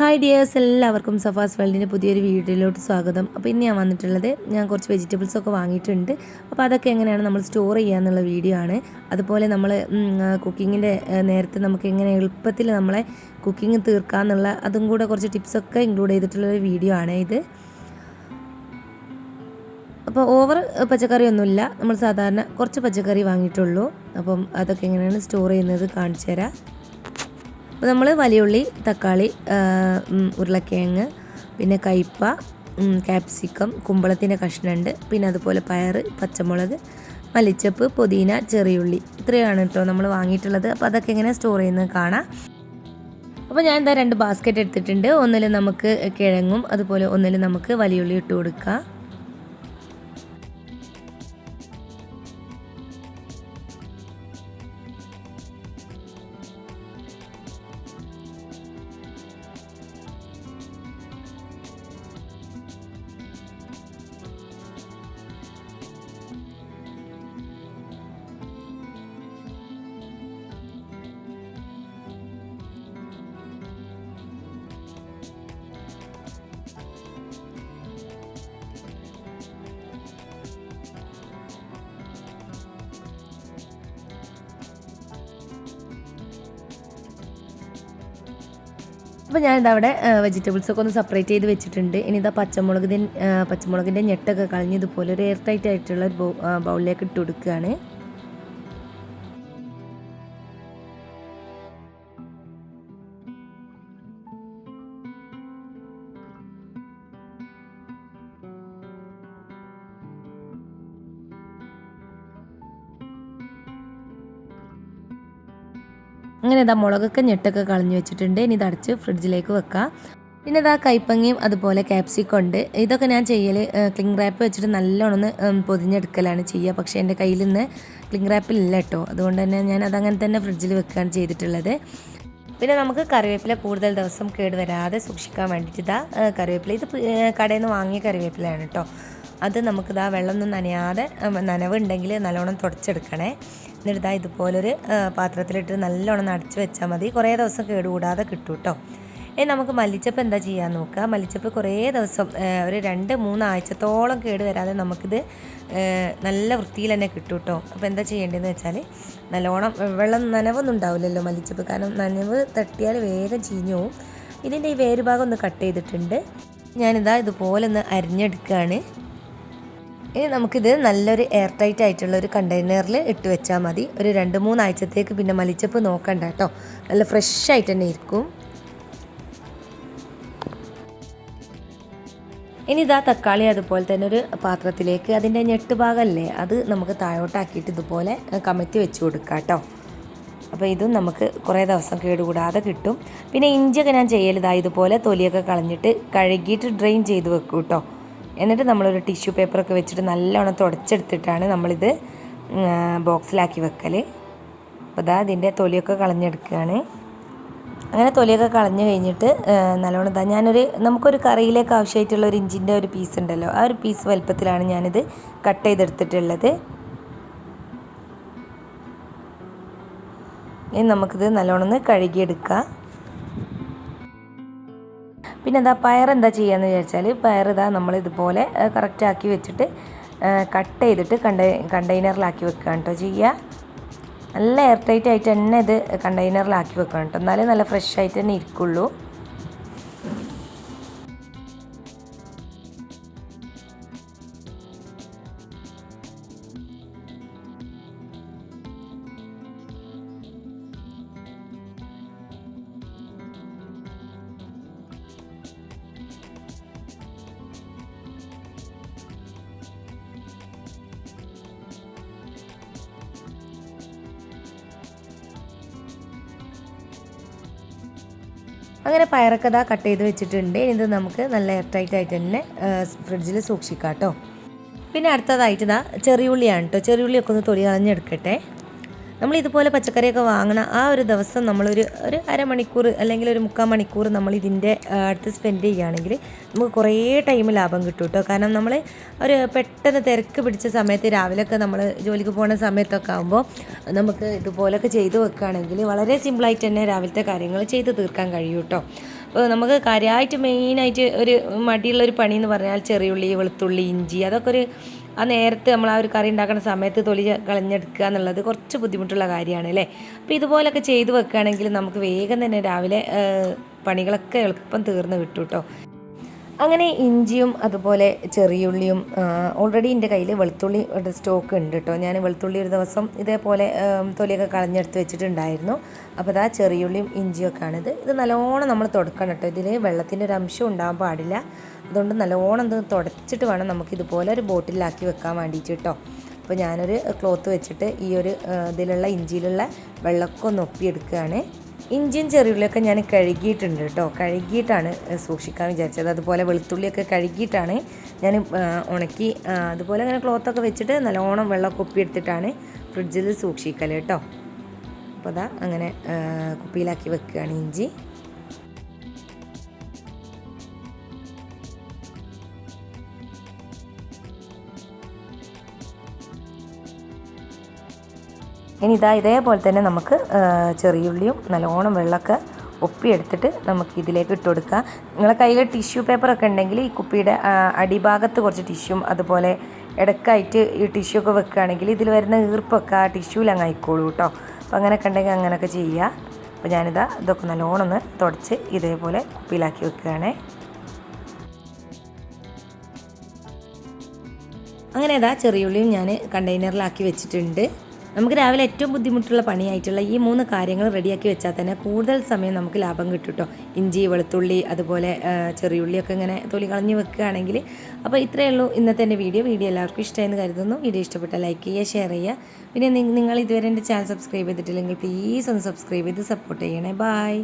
Hi dears എല്ലാവർക്കും സഫാസ് വേൾഡിന്റെ പുതിയൊരു വീഡിയോയിലോട്ട് സ്വാഗതം. അപ്പോൾ ഇന്ന് ഞാൻ വന്നിട്ടുള്ളത് ഞാൻ കുറച്ച് വെജിറ്റബിൾസ് ഒക്കെ വാങ്ങിയിട്ടുണ്ട്. അപ്പോൾ അതൊക്കെ എങ്ങനെയാണ് നമ്മൾ സ്റ്റോർ ചെയ്യുക എന്നുള്ള വീഡിയോ ആണ്. അതുപോലെ നമ്മൾ കുക്കിങ്ങിന്റെ നേരത്തെ നമുക്ക് എങ്ങനെ എളുപ്പത്തിൽ നമ്മളെ കുക്കിംഗ് തീർക്കാമെന്നുള്ള അതും കൂടെ കുറച്ച് ടിപ്സൊക്കെ ഇൻക്ലൂഡ് ചെയ്തിട്ടുള്ളൊരു വീഡിയോ ആണ് ഇത്. അപ്പോൾ ഓവർ പച്ചക്കറി ഒന്നുമില്ല. നമ്മൾ സാധാരണ കുറച്ച് പച്ചക്കറി വാങ്ങിയിട്ടുള്ളൂ. അപ്പം അതൊക്കെ എങ്ങനെയാണ് സ്റ്റോർ ചെയ്യുന്നത് കാണിച്ചു തരാം. അപ്പോൾ നമ്മൾ വലിയുള്ളി തക്കാളി ഉരുളക്കിഴങ്ങ് പിന്നെ കയ്പ ക്യാപ്സിക്കം കുമ്പളത്തിന്റെ കഷ്ണമുണ്ട്. പിന്നെ അതുപോലെ പയർ പച്ചമുളക് മല്ലിച്ചപ്പ് പുതിന ചെറിയുള്ളി. ഇത്രയാണ് കേട്ടോ നമ്മൾ വാങ്ങിയിട്ടുള്ളത്. അപ്പോൾ അതൊക്കെ എങ്ങനെ സ്റ്റോർ ചെയ്യുന്നത് കാണാം. അപ്പോൾ ഞാൻ എന്താ രണ്ട് ബാസ്ക്കറ്റ് എടുത്തിട്ടുണ്ട്. ഒന്നിൽ നമുക്ക് കിഴങ്ങും അതുപോലെ ഒന്നിൽ നമുക്ക് വലിയുള്ളി ഇട്ട് കൊടുക്കാം. അപ്പോൾ ഞാനിതാ അവിടെ വെജിറ്റബിൾസൊക്കെ ഒന്ന് സെപ്പറേറ്റ് ചെയ്ത് വെച്ചിട്ടുണ്ട്. ഇനി ഇതാ പച്ചമുളകിന്റെ പച്ചമുളകിന്റെ ഞെട്ടൊക്കെ കളഞ്ഞ് ഇതുപോലെ ഒരു എയർ ടൈറ്റ് ആയിട്ടുള്ള ഒരു ബൗളിലേക്ക് ഇട്ട് കൊടുക്കുകയാണ്. അങ്ങനെ ഇതാ മുളകൊക്കെ ഞെട്ടൊക്കെ കളഞ്ഞു വെച്ചിട്ടുണ്ട്. ഇനി ഇത് അടച്ച് ഫ്രിഡ്ജിലേക്ക് വെക്കാം. പിന്നെ ഇതാ കൈപ്പങ്ങയും അതുപോലെ ക്യാപ്സിക്കം ഉണ്ട്. ഇതൊക്കെ ഞാൻ ചെയ്യൽ ക്ലിങ് റാപ്പ് വെച്ചിട്ട് നല്ലോണം പൊതിഞ്ഞെടുക്കലാണ് ചെയ്യുക പക്ഷേ എന്റെ കയ്യിൽ നിന്ന് ക്ലിങ് ഇല്ല കേട്ടോ. അതുകൊണ്ട് തന്നെ ഞാൻ അതങ്ങനെ തന്നെ ഫ്രിഡ്ജിൽ വെക്കുകയാണ് ചെയ്തിട്ടുള്ളത്. പിന്നെ നമുക്ക് കറിവേപ്പില കൂടുതൽ ദിവസം കേടുവരാതെ സൂക്ഷിക്കാൻ വേണ്ടിയിട്ട് ഇതാ കറിവേപ്പില. ഇത് കടയിൽ നിന്ന് വാങ്ങിയ കറിവേപ്പിലയാണ് കേട്ടോ. അത് നമുക്കിതാ വെള്ളമൊന്നും നനയാതെ നനവുണ്ടെങ്കിൽ നല്ലോണം തുടച്ചെടുക്കണേ. എന്നിട്ട് ഇതാ ഇതുപോലൊരു പാത്രത്തിലിട്ട് നല്ലോണം നടച്ച് വെച്ചാൽ മതി. കുറേ ദിവസം കേടുകൂടാതെ കിട്ടും കേട്ടോ ഇനി നമുക്ക് മല്ലിച്ചപ്പ് എന്താ ചെയ്യാൻ നോക്കുക മല്ലിച്ചപ്പ് കുറേ ദിവസം ഒരു രണ്ട് മൂന്ന് ആഴ്ചത്തോളം കേട് വരാതെ നമുക്കിത് നല്ല വൃത്തിയിൽ തന്നെ കിട്ടും കേട്ടോ അപ്പോൾ എന്താ ചെയ്യേണ്ടതെന്ന് വെച്ചാൽ നല്ലോണം വെള്ളം നനവൊന്നും ഉണ്ടാവില്ലല്ലോ മല്ലിച്ചപ്പ്. കാരണം നനവ് തട്ടിയാൽ വേഗം ചീഞ്ഞു പോവും. ഇതിന്റെ ഈ വേരുഭാഗം ഒന്ന് കട്ട് ചെയ്തിട്ടുണ്ട്. ഞാനിതാ ഇതുപോലെ ഒന്ന് അരിഞ്ഞെടുക്കുകയാണ് ഇനി നമുക്കിത് നല്ലൊരു എയർ ടൈറ്റ് ആയിട്ടുള്ള ഒരു കണ്ടെയ്നറിൽ ഇട്ട് വെച്ചാൽ മതി. ഒരു രണ്ട് മൂന്നാഴ്ചത്തേക്ക് പിന്നെ മലിച്ചപ്പ് നോക്കണ്ട കേട്ടോ നല്ല ഫ്രഷ് ആയിട്ട് തന്നെ ഇരിക്കും. ഇനി ഇതാ തക്കാളി അതുപോലെ തന്നെ ഒരു പാത്രത്തിലേക്ക് അതിന്റെ ഞെട്ട് ഭാഗമല്ലേ അത് നമുക്ക് താഴോട്ടാക്കിയിട്ട് ഇതുപോലെ കമഴ്ത്തി വെച്ച് കൊടുക്കാം കേട്ടോ അപ്പോൾ ഇതും നമുക്ക് കുറേ ദിവസം കേടുകൂടാതെ കിട്ടും. പിന്നെ ഇഞ്ചിയൊക്കെ ഞാൻ ചെയ്യലിതാ ഇതുപോലെ തൊലിയൊക്കെ കളഞ്ഞിട്ട് കഴുകിയിട്ട് ഡ്രെയിൻ ചെയ്ത് വെക്കും കേട്ടോ എന്നിട്ട് നമ്മളൊരു ടിഷ്യൂ പേപ്പറൊക്കെ വെച്ചിട്ട് നല്ലോണം തുടച്ചെടുത്തിട്ടാണ് നമ്മളിത് ബോക്സിലാക്കി വെക്കൽ അപ്പോൾ ഇതാ ഇതിന്റെ തൊലിയൊക്കെ കളഞ്ഞെടുക്കുകയാണ് അങ്ങനെ തൊലിയൊക്കെ കളഞ്ഞു കഴിഞ്ഞിട്ട് നല്ലോണം ഇതാ ഞാനൊരു നമുക്കൊരു കറിയിലേക്ക് ആവശ്യമായിട്ടുള്ള ഒരു ഇഞ്ചിന്റെ ഒരു പീസ് ഉണ്ടല്ലോ ആ ഒരു പീസ് വലുപ്പത്തിലാണ് ഞാനിത് കട്ട് ചെയ്തെടുത്തിട്ടുള്ളത്. ഇനി നമുക്കിത് നല്ലോണം ഒന്ന് കഴുകിയെടുക്കാം. പിന്നെ എന്താ പയർ എന്താ ചെയ്യാന്ന് വിചാരിച്ചാൽ പയർ ഇതാ നമ്മൾ ഇതുപോലെ കറക്റ്റ് ആക്കി വെച്ചിട്ട് കട്ട് ചെയ്തിട്ട് കണ്ട കണ്ടെയ്നറിലാക്കി വെക്കുകയാണ് കേട്ടോ ചെയ്യുക നല്ല എയർ ടൈറ്റ് ആയിട്ട് തന്നെ ഇത് കണ്ടെയ്നറിലാക്കി വെക്കണം കേട്ടോ എന്നാലേ നല്ല ഫ്രഷ് ആയിട്ട് തന്നെ ഇരിക്കുള്ളൂ. അങ്ങനെ പയറൊക്കെ ഇതാ കട്ട് ചെയ്ത് വെച്ചിട്ടുണ്ട്. ഇത് നമുക്ക് നല്ല എയർ ടൈറ്റ് ആയിട്ട് തന്നെ ഫ്രിഡ്ജിൽ സൂക്ഷിക്കാം കേട്ടോ പിന്നെ അടുത്തതായിട്ട് ഇതാ ചെറിയുള്ളിയാണ് കേട്ടോ ചെറിയുള്ളിയൊക്കെ ഒന്ന് തൊലി കളഞ്ഞെടുക്കട്ടെ. നമ്മൾ ഇതുപോലെ പച്ചക്കറിയൊക്കെ വാങ്ങണ ആ ഒരു ദിവസം നമ്മളൊരു ഒരു അരമണിക്കൂർ അല്ലെങ്കിൽ ഒരു മുക്കാൽ മണിക്കൂർ നമ്മൾ ഇതിന്റെ അടുത്ത് സ്പെൻഡ് ചെയ്യുകയാണെങ്കിൽ നമുക്ക് കുറേ ടൈം ലാഭം കിട്ടും കേട്ടോ. കാരണം നമ്മൾ ഒരു പെട്ടെന്ന് തിരക്ക് പിടിച്ച സമയത്ത് രാവിലെയൊക്കെ നമ്മൾ ജോലിക്ക് പോകുന്ന സമയത്തൊക്കെ ആകുമ്പോൾ നമുക്ക് ഇതുപോലൊക്കെ ചെയ്തു വെക്കുകയാണെങ്കിൽ വളരെ സിമ്പിളായിട്ട് തന്നെ രാവിലത്തെ കാര്യങ്ങൾ ചെയ്ത് തീർക്കാൻ കഴിയും കേട്ടോ. അപ്പോൾ നമുക്ക് കാര്യമായിട്ട് മെയിനായിട്ട് ഒരു മടിയുള്ള ഒരു പണി എന്ന് പറഞ്ഞാൽ ചെറിയുള്ളി വെളുത്തുള്ളി ഇഞ്ചി അതൊക്കെ ഒരു ആ നേരത്തെ നമ്മൾ ആ ഒരു കറി ഉണ്ടാക്കുന്ന സമയത്ത് തൊലി കളഞ്ഞെടുക്കുക എന്നുള്ളത് കുറച്ച് ബുദ്ധിമുട്ടുള്ള കാര്യമാണ് അല്ലേ? അപ്പോൾ ഇതുപോലൊക്കെ ചെയ്ത് വെക്കുകയാണെങ്കിൽ നമുക്ക് വേഗം തന്നെ രാവിലെ പണികളൊക്കെ എളുപ്പം തീർന്ന് കിട്ടും കേട്ടോ അങ്ങനെ ഇഞ്ചിയും അതുപോലെ ചെറിയുള്ളിയും ഓൾറെഡി എന്റെ കയ്യിൽ വെളുത്തുള്ളി സ്റ്റോക്ക് ഉണ്ട് കേട്ടോ ഞാൻ വെളുത്തുള്ളി ഒരു ദിവസം ഇതേപോലെ തൊലിയൊക്കെ കളഞ്ഞെടുത്ത് വെച്ചിട്ടുണ്ടായിരുന്നു. അപ്പോൾ അതാ ചെറിയുള്ളിയും ഇഞ്ചിയൊക്കെ ആണിത് ഇത് നല്ലോണം നമ്മൾ തുടക്കണം കേട്ടോ ഇതിൽ വെള്ളത്തിന്റെ ഒരു അംശം ഉണ്ടാകാൻ പാടില്ല. അതുകൊണ്ട് നല്ലോണം ഇത് തുടച്ചിട്ട് വേണം നമുക്ക് ഇതുപോലെ ഒരു ബോട്ടിലാക്കി വെക്കാൻ വേണ്ടിയിട്ട് കേട്ടോ അപ്പോൾ ഞാനൊരു ക്ലോത്ത് വെച്ചിട്ട് ഈ ഒരു ഇതിലുള്ള ഇഞ്ചിയിലുള്ള വെള്ളമൊക്കെ ഒന്ന് ഒപ്പിയെടുക്കുകയാണ്. ഇഞ്ചിയും ചെറിയുള്ളിയൊക്കെ ഞാൻ കഴുകിയിട്ടുണ്ട് കേട്ടോ കഴുകിയിട്ടാണ് സൂക്ഷിക്കാൻ വിചാരിച്ചത്. അതുപോലെ വെളുത്തുള്ളിയൊക്കെ കഴുകിയിട്ടാണ് ഞാൻ ഉണക്കി അതുപോലെ അങ്ങനെ ക്ലോത്തൊക്കെ വെച്ചിട്ട് നല്ലോണം വെള്ളം കുപ്പിയെടുത്തിട്ടാണ് ഫ്രിഡ്ജിൽ സൂക്ഷിക്കൽ കേട്ടോ അപ്പോൾ അതാ അങ്ങനെ കുപ്പിയിലാക്കി വെക്കുകയാണ് ഇഞ്ചി. ഇനി ഇതാ ഇതേപോലെ തന്നെ നമുക്ക് ചെറിയുള്ളിയും നല്ലോണം വെള്ളമൊക്കെ ഒപ്പിയെടുത്തിട്ട് നമുക്ക് ഇതിലേക്ക് ഇട്ട് കൊടുക്കുക. നിങ്ങളെ കയ്യിൽ ടിഷ്യൂ പേപ്പറൊക്കെ ഉണ്ടെങ്കിൽ ഈ കുപ്പിയുടെ അടിഭാഗത്ത് കുറച്ച് ടിഷ്യൂം അതുപോലെ ഇടക്കായിട്ട് ഈ ടിഷ്യൂ ഒക്കെ വെക്കുകയാണെങ്കിൽ ഇതിൽ വരുന്ന ഈർപ്പൊക്കെ ആ ടിഷ്യൂവിൽ അങ്ങ് ആയിക്കോളൂ കേട്ടോ. അപ്പോൾ അങ്ങനെയൊക്കെ ഉണ്ടെങ്കിൽ അങ്ങനെയൊക്കെ ചെയ്യുക. അപ്പോൾ ഞാനിതാ ഇതൊക്കെ നല്ലോണം ഒന്ന് തുടച്ച് ഇതേപോലെ കുപ്പിയിലാക്കി വെക്കുകയാണേ. അങ്ങനെ ഇതാ ചെറിയുള്ളിയും ഞാൻ കണ്ടെയ്നറിലാക്കി വെച്ചിട്ടുണ്ട്. നമുക്ക് രാവിലെ ഏറ്റവും ബുദ്ധിമുട്ടുള്ള പണിയായിട്ടുള്ള ഈ മൂന്ന് കാര്യങ്ങൾ റെഡിയാക്കി വെച്ചാൽ തന്നെ കൂടുതൽ സമയം നമുക്ക് ലാഭം കിട്ടും കേട്ടോ. ഇഞ്ചി വെളുത്തുള്ളി അതുപോലെ ചെറിയുള്ളിയൊക്കെ ഇങ്ങനെ തൊലി കളഞ്ഞ് വെക്കുകയാണെങ്കിൽ. അപ്പോൾ ഇത്രയേ ഉള്ളൂ ഇന്നത്തെ എന്റെ വീഡിയോ. വീഡിയോ എല്ലാവർക്കും ഇഷ്ടമായെന്ന് കരുതുന്നു. വീഡിയോ ഇഷ്ടപ്പെട്ടാൽ ലൈക്ക് ചെയ്യുക ഷെയർ ചെയ്യുക. പിന്നെ നിങ്ങൾ ഇതുവരെ എന്റെ ചാനൽ സബ്സ്ക്രൈബ് ചെയ്തിട്ടില്ലെങ്കിൽ പ്ലീസ് ഒന്ന് സബ്സ്ക്രൈബ് ചെയ്ത് സപ്പോർട്ട് ചെയ്യണേ. ബായ്